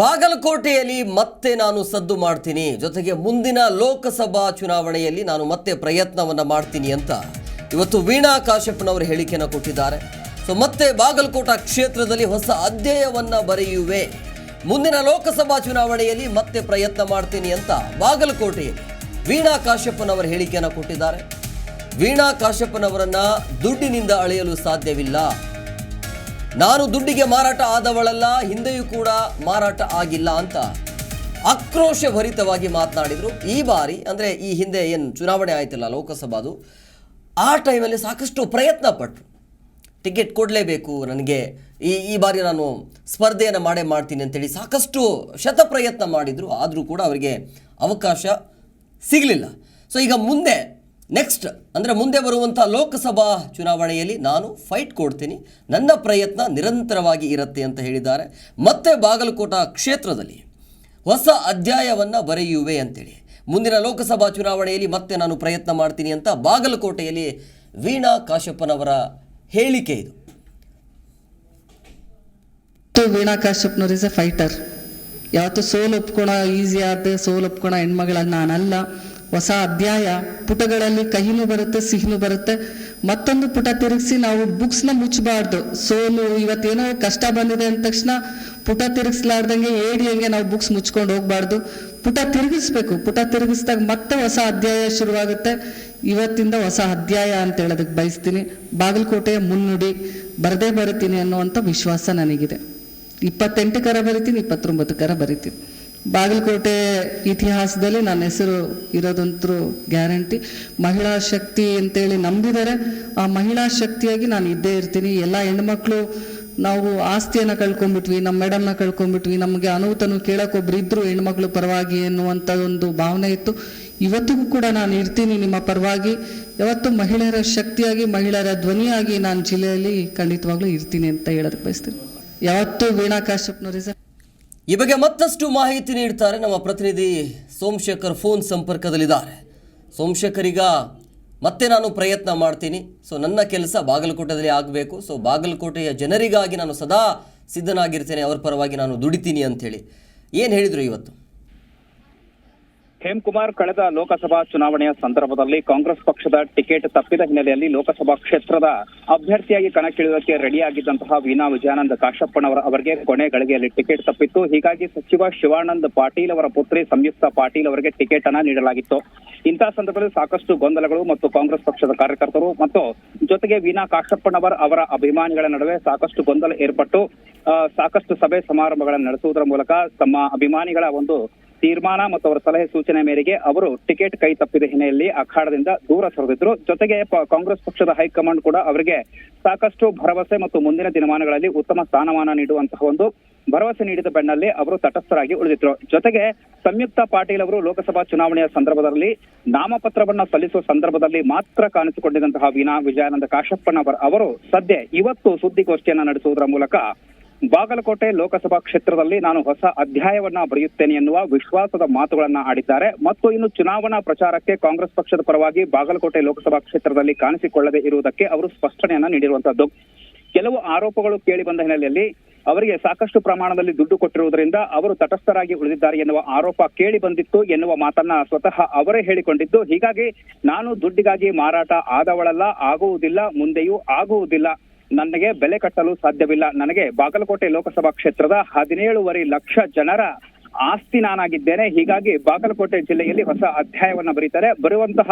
ಬಾಗಲಕೋಟೆಯಲ್ಲಿ ಮತ್ತೆ ನಾನು ಸದ್ದು ಮಾಡ್ತೀನಿ. ಜೊತೆಗೆ ಮುಂದಿನ ಲೋಕಸಭಾ ಚುನಾವಣೆಯಲ್ಲಿ ನಾನು ಮತ್ತೆ ಪ್ರಯತ್ನವನ್ನು ಮಾಡ್ತೀನಿ ಅಂತ ಇವತ್ತು ವೀಣಾ ಕಾಶ್ಯಪ್ಪನವರು ಹೇಳಿಕೆಯನ್ನು ಕೊಟ್ಟಿದ್ದಾರೆ. ಸೊ ಮತ್ತೆ ಬಾಗಲಕೋಟ ಕ್ಷೇತ್ರದಲ್ಲಿ ಹೊಸ ಅಧ್ಯಾಯವನ್ನು ಬರೆಯುವೆ. ಮುಂದಿನ ಲೋಕಸಭಾ ಚುನಾವಣೆಯಲ್ಲಿ ಮತ್ತೆ ಪ್ರಯತ್ನ ಮಾಡ್ತೀನಿ ಅಂತ ಬಾಗಲಕೋಟೆಯಲ್ಲಿ ವೀಣಾ ಕಾಶ್ಯಪ್ಪನವರು ಹೇಳಿಕೆಯನ್ನು ಕೊಟ್ಟಿದ್ದಾರೆ. ವೀಣಾ ಕಾಶ್ಯಪ್ಪನವರನ್ನು ದುಡ್ಡಿನಿಂದ ಅಳೆಯಲು ಸಾಧ್ಯವಿಲ್ಲ. ನಾನು ದುಡ್ಡಿಗೆ ಮಾರಾಟ ಆದವಳಲ್ಲ, ಹಿಂದೆಯೂ ಕೂಡ ಮಾರಾಟ ಆಗಿಲ್ಲ ಅಂತ ಆಕ್ರೋಶ ಭರಿತವಾಗಿ ಮಾತನಾಡಿದರು. ಈ ಬಾರಿ, ಅಂದರೆ ಈ ಹಿಂದೆ ಏನು ಚುನಾವಣೆ ಆಯ್ತಲ್ಲ ಲೋಕಸಭಾದು, ಆ ಟೈಮಲ್ಲಿ ಸಾಕಷ್ಟು ಪ್ರಯತ್ನ ಪಟ್ಟರು ಟಿಕೆಟ್ ಕೊಡಲೇಬೇಕು ನನಗೆ, ಈ ಈ ಬಾರಿ ನಾನು ಸ್ಪರ್ಧೆಯನ್ನು ಮಾಡೇ ಮಾಡ್ತೀನಿ ಅಂತೇಳಿ ಸಾಕಷ್ಟು ಶತ ಪ್ರಯತ್ನ ಮಾಡಿದರು. ಆದರೂ ಕೂಡ ಅವರಿಗೆ ಅವಕಾಶ ಸಿಗಲಿಲ್ಲ. ಸೊ ಈಗ ಮುಂದೆ ನೆಕ್ಸ್ಟ್ ಅಂದರೆ ಮುಂದೆ ಬರುವಂಥ ಲೋಕಸಭಾ ಚುನಾವಣೆಯಲ್ಲಿ ನಾನು ಫೈಟ್ ಕೊಡ್ತೀನಿ. ನನ್ನ ಪ್ರಯತ್ನ ನಿರಂತರವಾಗಿ ಇರುತ್ತೆ ಅಂತ ಹೇಳಿದ್ದಾರೆ. ಮತ್ತೆ ಬಾಗಲಕೋಟ ಕ್ಷೇತ್ರದಲ್ಲಿ ಹೊಸ ಅಧ್ಯಾಯವನ್ನು ಬರೆಯುವೆ ಅಂತೇಳಿ. ಮುಂದಿನ ಲೋಕಸಭಾ ಚುನಾವಣೆಯಲ್ಲಿ ಮತ್ತೆ ನಾನು ಪ್ರಯತ್ನ ಮಾಡ್ತೀನಿ ಅಂತ ಬಾಗಲಕೋಟೆಯಲ್ಲಿ ವೀಣಾ ಕಾಶಪ್ಪನವರ ಹೇಳಿಕೆ ಇದು. ವೀಣಾ ಕಾಶ್ಯಪ್ನವ್ರ ಇಸ್ ಎ ಫೈಟರ್ ಯಾವತ್ತು ಸೋಲು ಒಪ್ಕೊಳ ಈಸಿ ಆದ ಸೋಲು ಒಪ್ಕೊಳ ಹೆಣ್ಮಗಳನ್ನ ನಾನಲ್ಲ. ಹೊಸ ಅಧ್ಯಾಯ. ಪುಟಗಳಲ್ಲಿ ಕಹಿನೂ ಬರುತ್ತೆ ಸಿಹಿನೂ ಬರುತ್ತೆ. ಮತ್ತೊಂದು ಪುಟ ತಿರುಗಿಸಿ ನಾವು ಬುಕ್ಸ್ನ ಮುಚ್ಚಬಾರ್ದು. ಸೋಲು ಇವತ್ತೇನೋ ಕಷ್ಟ ಬಂದಿದೆ ಅಂದ ತಕ್ಷಣ ಪುಟ ತಿರುಗಿಸ್ಲಾರ್ದಂಗೆ ಏಡಿ ಹಂಗೆ ನಾವು ಬುಕ್ಸ್ ಮುಚ್ಕೊಂಡು ಹೋಗ್ಬಾರ್ದು. ಪುಟ ತಿರುಗಿಸ್ಬೇಕು. ಪುಟ ತಿರುಗಿಸ್ದಾಗ ಮತ್ತೆ ಹೊಸ ಅಧ್ಯಾಯ ಶುರುವಾಗುತ್ತೆ. ಇವತ್ತಿಂದ ಹೊಸ ಅಧ್ಯಾಯ ಅಂತ ಹೇಳೋದಕ್ಕೆ ಬಯಸ್ತೀನಿ. ಬಾಗಲಕೋಟೆಯ ಮುನ್ನುಡಿ, ಬರದೇ ಬರುತ್ತೀನಿ ಅನ್ನುವಂಥ ವಿಶ್ವಾಸ ನನಗಿದೆ. ಇಪ್ಪತ್ತೆಂಟು ಕರ ಬರಿತೀನಿ, ಇಪ್ಪತ್ತೊಂಬತ್ತು ಕರ ಬರಿತೀನಿ. ಬಾಗಲಕೋಟೆ ಇತಿಹಾಸದಲ್ಲಿ ನನ್ನ ಹೆಸರು ಇರೋದಂತರೂ ಗ್ಯಾರಂಟಿ. ಮಹಿಳಾ ಶಕ್ತಿ ಅಂತೇಳಿ ನಂಬಿದರೆ ಆ ಮಹಿಳಾ ಶಕ್ತಿಯಾಗಿ ನಾನು ಇದ್ದೇ ಇರ್ತೀನಿ. ಎಲ್ಲ ಹೆಣ್ಮಕ್ಳು ನಾವು ಆಸ್ತಿಯನ್ನು ಕಳ್ಕೊಂಡ್ಬಿಟ್ವಿ, ನಮ್ಮ ಮೇಡಮ್ನ ಕಳ್ಕೊಂಡ್ಬಿಟ್ವಿ. ನಮಗೆ ಅನುತನು ಕೇಳೋಕ್ಕೊಬ್ರು ಇದ್ರು ಹೆಣ್ಮಕ್ಳು ಪರವಾಗಿ ಎನ್ನುವಂಥ ಒಂದು ಭಾವನೆ ಇತ್ತು. ಇವತ್ತಿಗೂ ಕೂಡ ನಾನು ಇರ್ತೀನಿ ನಿಮ್ಮ ಪರವಾಗಿ. ಯಾವತ್ತು ಮಹಿಳೆಯರ ಶಕ್ತಿಯಾಗಿ, ಮಹಿಳೆಯರ ಧ್ವನಿಯಾಗಿ ನಾನು ಜಿಲ್ಲೆಯಲ್ಲಿ ಖಂಡಿತವಾಗ್ಲೂ ಇರ್ತೀನಿ ಅಂತ ಹೇಳೋದಕ್ಕೆ ಬಯಸ್ತೀನಿ. ಯಾವತ್ತೂ ವೀಣಾ ಕಾಶ್ಯಪ್ನವ್ರ ಈ ಬಗ್ಗೆ ಮತ್ತಷ್ಟು ಮಾಹಿತಿ ನೀಡ್ತಾರೆ ನಮ್ಮ ಪ್ರತಿನಿಧಿ ಸೋಮಶೇಖರ್ ಫೋನ್ ಸಂಪರ್ಕದಲ್ಲಿದ್ದಾರೆ. ಸೋಮಶೇಖರ್ ಈಗ ಮತ್ತೆ ನಾನು ಪ್ರಯತ್ನ ಮಾಡ್ತೀನಿ. ಸೊ ನನ್ನ ಕೆಲಸ ಬಾಗಲಕೋಟೆಯಲ್ಲಿ ಆಗಬೇಕು. ಸೊ ಬಾಗಲಕೋಟೆಯ ಜನರಿಗಾಗಿ ನಾನು ಸದಾ ಸಿದ್ಧನಾಗಿರ್ತೇನೆ. ಅವರ ಪರವಾಗಿ ನಾನು ದುಡಿತೀನಿ ಅಂಥೇಳಿ ಏನು ಹೇಳಿದರು ಇವತ್ತು? ಹೇಮಕುಮಾರ್ ಕಳೆದ ಲೋಕಸಭಾ ಚುನಾವಣೆಯ ಸಂದರ್ಭದಲ್ಲಿ ಕಾಂಗ್ರೆಸ್ ಪಕ್ಷದ ಟಿಕೆಟ್ ತಪ್ಪಿದ ಹಿನ್ನೆಲೆಯಲ್ಲಿ ಲೋಕಸಭಾ ಕ್ಷೇತ್ರದ ಅಭ್ಯರ್ಥಿಯಾಗಿ ಕಣಕ್ಕಿಳಿಯೋದಕ್ಕೆ ರೆಡಿಯಾಗಿದ್ದಂತಹ ವೀಣಾ ವಿಜಯಾನಂದ ಕಾಶಪ್ಪನವರ ಅವರಿಗೆ ಕೊನೆ ಗಳಿಗೆಯಲ್ಲಿ ಟಿಕೆಟ್ ತಪ್ಪಿತ್ತು. ಹೀಗಾಗಿ ಸಚಿವ ಶಿವಾನಂದ ಪಾಟೀಲ್ ಅವರ ಪುತ್ರಿ ಸಂಯುಕ್ತ ಪಾಟೀಲ್ ಅವರಿಗೆ ಟಿಕೆಟ್ ಅನ್ನ ನೀಡಲಾಗಿತ್ತು. ಇಂತಹ ಸಂದರ್ಭದಲ್ಲಿ ಸಾಕಷ್ಟು ಗೊಂದಲಗಳು ಮತ್ತು ಕಾಂಗ್ರೆಸ್ ಪಕ್ಷದ ಕಾರ್ಯಕರ್ತರು ಮತ್ತು ಜೊತೆಗೆ ವೀಣಾ ಕಾಶಪ್ಪನವರ್ ಅವರ ಅಭಿಮಾನಿಗಳ ನಡುವೆ ಸಾಕಷ್ಟು ಗೊಂದಲ ಏರ್ಪಟ್ಟು ಸಾಕಷ್ಟು ಸಭೆ ಸಮಾರಂಭಗಳನ್ನು ನಡೆಸುವುದರ ಮೂಲಕ ತಮ್ಮ ಅಭಿಮಾನಿಗಳ ಒಂದು ತೀರ್ಮಾನ ಮತ್ತು ಅವರ ಸಲಹೆ ಸೂಚನೆ ಮೇರೆಗೆ ಅವರು ಟಿಕೆಟ್ ಕೈ ತಪ್ಪಿದ ಹಿನ್ನೆಲೆಯಲ್ಲಿ ಅಖಾಡದಿಂದ ದೂರ ಸರಿದಿದ್ರು. ಜೊತೆಗೆ ಕಾಂಗ್ರೆಸ್ ಪಕ್ಷದ ಹೈಕಮಾಂಡ್ ಕೂಡ ಅವರಿಗೆ ಸಾಕಷ್ಟು ಭರವಸೆ ಮತ್ತು ಮುಂದಿನ ದಿನಮಾನಗಳಲ್ಲಿ ಉತ್ತಮ ಸ್ಥಾನಮಾನ ನೀಡುವಂತಹ ಒಂದು ಭರವಸೆ ನೀಡಿದ ಬೆನ್ನಲ್ಲೇ ಅವರು ತಟಸ್ಥರಾಗಿ ಉಳಿದಿದ್ರು. ಜೊತೆಗೆ ಸಂಯುಕ್ತ ಪಾಟೀಲ್ ಅವರು ಲೋಕಸಭಾ ಚುನಾವಣೆಯ ಸಂದರ್ಭದಲ್ಲಿ ನಾಮಪತ್ರವನ್ನ ಸಲ್ಲಿಸುವ ಸಂದರ್ಭದಲ್ಲಿ ಮಾತ್ರ ಕಾಣಿಸಿಕೊಂಡಿದ್ದಂತಹ ವೀಣಾ ವಿಜಯಾನಂದ ಕಾಶಪ್ಪನವರ್ ಅವರು ಸದ್ಯ ಇವತ್ತು ಸುದ್ದಿಗೋಷ್ಠಿಯನ್ನ ನಡೆಸುವುದರ ಮೂಲಕ ಬಾಗಲಕೋಟೆ ಲೋಕಸಭಾ ಕ್ಷೇತ್ರದಲ್ಲಿ ನಾನು ಹೊಸ ಅಧ್ಯಾಯವನ್ನ ಬರೆಯುತ್ತೇನೆ ಎನ್ನುವ ವಿಶ್ವಾಸದ ಮಾತುಗಳನ್ನ ಆಡಿದ್ದಾರೆ. ಮತ್ತು ಇನ್ನು ಚುನಾವಣಾ ಪ್ರಚಾರಕ್ಕೆ ಕಾಂಗ್ರೆಸ್ ಪಕ್ಷದ ಪರವಾಗಿ ಬಾಗಲಕೋಟೆ ಲೋಕಸಭಾ ಕ್ಷೇತ್ರದಲ್ಲಿ ಕಾಣಿಸಿಕೊಳ್ಳದೆ ಇರುವುದಕ್ಕೆ ಅವರು ಸ್ಪಷ್ಟನೆಯನ್ನ ನೀಡಿರುವಂತದ್ದು ಕೆಲವು ಆರೋಪಗಳು ಕೇಳಿ ಬಂದ ಹಿನ್ನೆಲೆಯಲ್ಲಿ ಅವರಿಗೆ ಸಾಕಷ್ಟು ಪ್ರಮಾಣದಲ್ಲಿ ದುಡ್ಡು ಕೊಟ್ಟಿರುವುದರಿಂದ ಅವರು ತಟಸ್ಥರಾಗಿ ಉಳಿದಿದ್ದಾರೆ ಎನ್ನುವ ಆರೋಪ ಕೇಳಿ ಬಂದಿತ್ತು ಎನ್ನುವ ಮಾತನ್ನ ಸ್ವತಃ ಅವರೇ ಹೇಳಿಕೊಂಡಿದ್ದು. ಹೀಗಾಗಿ ನಾನು ದುಡ್ಡಿಗಾಗಿ ಮಾರಾಟ ಆದವಳಲ್ಲ, ಆಗುವುದಿಲ್ಲ, ಮುಂದೆಯೂ ಆಗುವುದಿಲ್ಲ. ನನಗೆ ಬೆಲೆ ಕಟ್ಟಲು ಸಾಧ್ಯವಿಲ್ಲ. ನನಗೆ ಬಾಗಲಕೋಟೆ ಲೋಕಸಭಾ ಕ್ಷೇತ್ರದ ಹದಿನೇಳುವರೆ ಲಕ್ಷ ಜನರ ಆಸ್ತಿ ನಾನಾಗಿದ್ದೇನೆ. ಹೀಗಾಗಿ ಬಾಗಲಕೋಟೆ ಜಿಲ್ಲೆಯಲ್ಲಿ ಹೊಸ ಅಧ್ಯಾಯವನ್ನ ಬರೀತಾರೆ. ಬರುವಂತಹ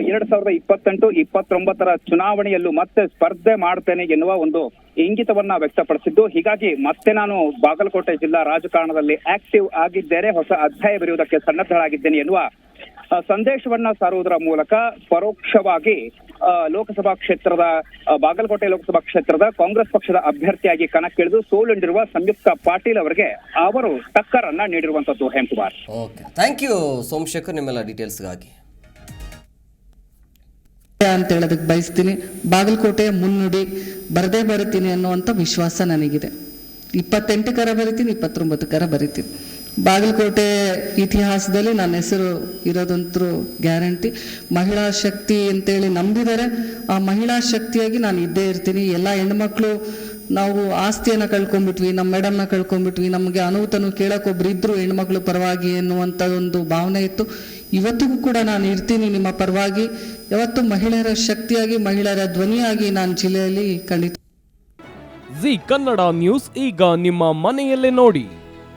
ಎರಡ್ ಸಾವಿರದ ಇಪ್ಪತ್ತೆಂಟು, ಇಪ್ಪತ್ತೊಂಬತ್ತರ ಚುನಾವಣೆಯಲ್ಲೂ ಮತ್ತೆ ಸ್ಪರ್ಧೆ ಮಾಡ್ತೇನೆ ಎನ್ನುವ ಒಂದು ಇಂಗಿತವನ್ನ ವ್ಯಕ್ತಪಡಿಸಿದ್ದು. ಹೀಗಾಗಿ ಮತ್ತೆ ನಾನು ಬಾಗಲಕೋಟೆ ಜಿಲ್ಲಾ ರಾಜಕಾರಣದಲ್ಲಿ ಆಕ್ಟಿವ್ ಆಗಿದ್ದೇನೆ. ಹೊಸ ಅಧ್ಯಾಯ ಬರೆಯುವುದಕ್ಕೆ ಸನ್ನದ್ಧರಾಗಿದ್ದೇನೆ ಎನ್ನುವ ಸಂದೇಶವನ್ನ ಸಾರುವುದರ ಮೂಲಕ ಪರೋಕ್ಷವಾಗಿ ಲೋಕಸಭಾ ಕ್ಷೇತ್ರದ ಬಾಗಲಕೋಟೆ ಲೋಕಸಭಾ ಕ್ಷೇತ್ರದ ಕಾಂಗ್ರೆಸ್ ಪಕ್ಷದ ಅಭ್ಯರ್ಥಿಯಾಗಿ ಕಣಕ್ಕಿಳಿದು ಸೋಲುಂಡಿರುವ ಸಂಯುಕ್ತ ಪಾಟೀಲ್ ಅವರಿಗೆ ಅವರು ಟಕ್ಕರನ್ನ ನೀಡಿರುವಂತದ್ದು Hemakumar okay thank you Somashekar ನಿಮ್ಮೆಲ್ಲ ಡೀಟೇಲ್ಸ್ಗಾಗಿ. ಅಂತ ಹೇಳೋದಕ್ಕೆ ಬಯಸ್ತೀನಿ. ಬಾಗಲಕೋಟೆ ಮುನ್ನುಡಿ ಬರದೇ ಬರುತ್ತೀನಿ ಅನ್ನುವಂಥ ವಿಶ್ವಾಸ ನನಗಿದೆ. ಇಪ್ಪತ್ತೆಂಟು ಕರ ಬರಿತೀನಿ ಇಪ್ಪತ್ತೊಂಬತ್ತು ಕರ ಬರಿತೀನಿ. ಬಾಗಲಕೋಟೆ ಇತಿಹಾಸದಲ್ಲಿ ನನ್ನ ಹೆಸರು ಇರೋದಂತರೂ ಗ್ಯಾರಂಟಿ. ಮಹಿಳಾ ಶಕ್ತಿ ಅಂತೇಳಿ ನಂಬಿದರೆ ಆ ಮಹಿಳಾ ಶಕ್ತಿಯಾಗಿ ನಾನು ಇದ್ದೇ ಇರ್ತೀನಿ. ಎಲ್ಲ ಹೆಣ್ಮಕ್ಳು ನಾವು ಆಸ್ತಿಯನ್ನು ಕಳ್ಕೊಂಡ್ಬಿಟ್ವಿ, ನಮ್ಮ ಮೇಡಮ್ನ ಕಳ್ಕೊಂಡ್ಬಿಟ್ವಿ. ನಮಗೆ ಅನುತನು ಕೇಳೋಕ್ಕೊಬ್ರು ಇದ್ರು ಹೆಣ್ಮಕ್ಳು ಪರವಾಗಿ ಎನ್ನುವಂಥ ಒಂದು ಭಾವನೆ ಇತ್ತು. ಇವತ್ತಿಗೂ ಕೂಡ ನಾನು ಇರ್ತೀನಿ ನಿಮ್ಮ ಪರವಾಗಿ. ಯಾವತ್ತು ಮಹಿಳೆಯರ ಶಕ್ತಿಯಾಗಿ, ಮಹಿಳೆಯರ ಧ್ವನಿಯಾಗಿ ನಾನು ಜಿಲ್ಲೆಯಲ್ಲಿ ಖಂಡಿತ ಜಿ ಕನ್ನಡ ನ್ಯೂಸ್ ಈಗ ನಿಮ್ಮ ಮನೆಯಲ್ಲೇ ನೋಡಿ.